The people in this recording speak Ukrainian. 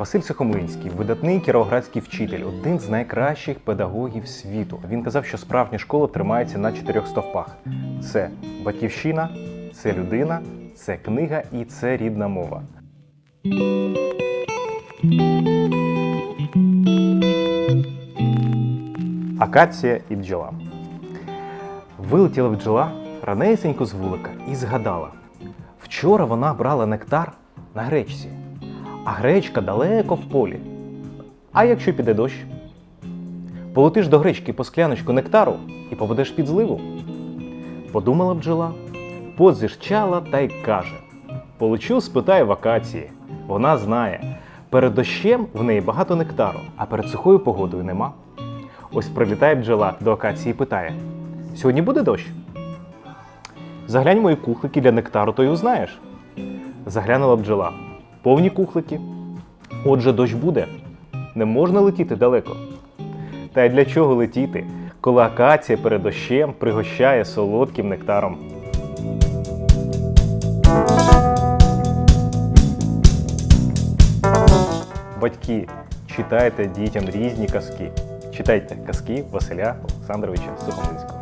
Василь Сухомлинський, видатний кіровоградський вчитель, один з найкращих педагогів світу. Він казав, що справжня школа тримається на чотирьох стовпах: це батьківщина, це людина, це книга і це рідна мова. Акація і бджола. Вилетіла бджола ранесенько з вулика і згадала. Вчора вона брала нектар на гречці, а гречка далеко в полі. А якщо піде дощ? Полетиш до гречки по скляночку нектару і попадеш під зливу. Подумала бджола, позирчала та й каже: Полечу, спитаю вакації. Вона знає, перед дощем в неї багато нектару, а перед сухою погодою нема. Ось прилітає бджола до акації і питає: Сьогодні буде дощ? Заглянь мої кухлики для нектару, то й узнаєш. Заглянула бджола. Повні кухлики. Отже, дощ буде. Не можна летіти далеко. Та й для чого летіти, коли акація перед дощем пригощає солодким нектаром? Батьки, читайте дітям різні казки. Читайте казки Василя Олександровича Сухомлинського.